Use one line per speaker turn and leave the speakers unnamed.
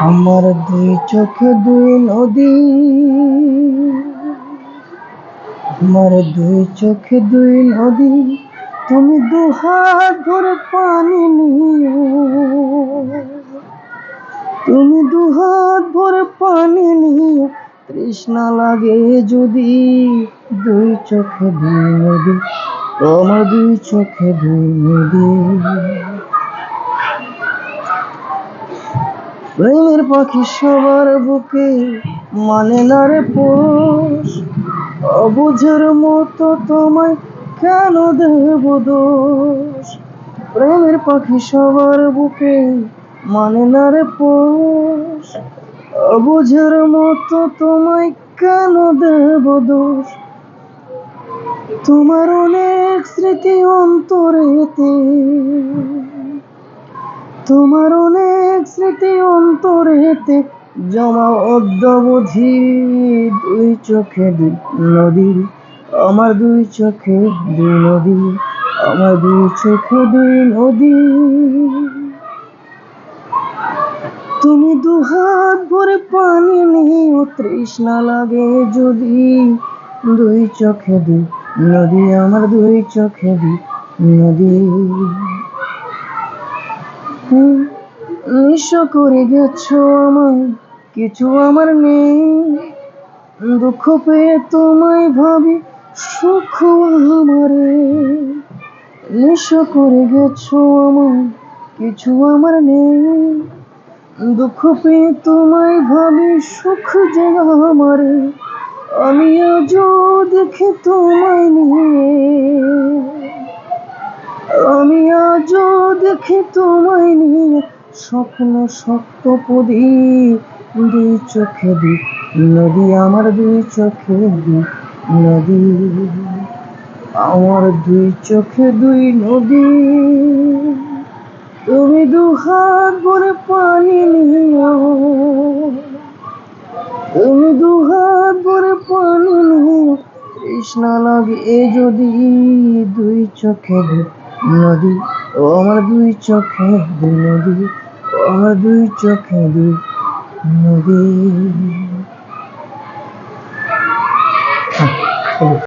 আমার দুই চোখে, দুই নদী। আমার দুই চোখে, দুই নদী। তুমি দু হাত ধরে পানি নিও। তুমি দু হাত ভরে পানি নিও। তৃষ্ণা লাগে যদি দুই চোখে, দুই নদী। আমার দুই চোখে, দুই নদী। প্রেমের পাখি সবার বুকে মানে না রে পোষ? অবুঝের মতো তোমায় কেন দেব দোষ? প্রেমের পাখি সবার বুকে মানে না রে পোষ? অবুঝের মতো তোমায় কেন দেব দোষ? তোমার অনেক স্মৃতি অন্তরেতে। তোমার অনেক স্মৃতি অন্তরেতে জমা অদ্যাবধি দুই চোখে দুই নদী, আমার দুই চোখে দুই নদী, আমার দুই চোখে দুই নদী। তুমি দু হাত ভরে পানি নিও, তৃষ্ণা লাগে যদি দুই চোখে দুই নদী, আমার দুই চোখে দুই নদী। নিঃস্ব করে গেছ আমায় কিছু আমার নেই। দুঃখ পেয়ে তোমায় ভাবি, সুখ আমারে। নিঃস্ব করে গেছ আমায় কিছু আমার নেই। দুঃখ পেয়ে তোমায় ভাবি, সুখ যে আমারে। আমি আজও দেখি তোমায় নিয়ে। আমি আজও দেখি তোমায় নিয়ে। স্বপ্ন সপ্তপদী দুই চোখে দুই নদী, আমার দুই চোখে দুই নদী। আমার দুই চোখে দুই নদী। তুমি দু হাত ভরে পানি নিও। তুমি দু হাত ভরে পানি নিও। তৃষ্ণা লাগে যদি দুই চোখে দুই নদী ও আমার দুই চোখে দুই নদী ও আমার দুই চোখে দুই নদী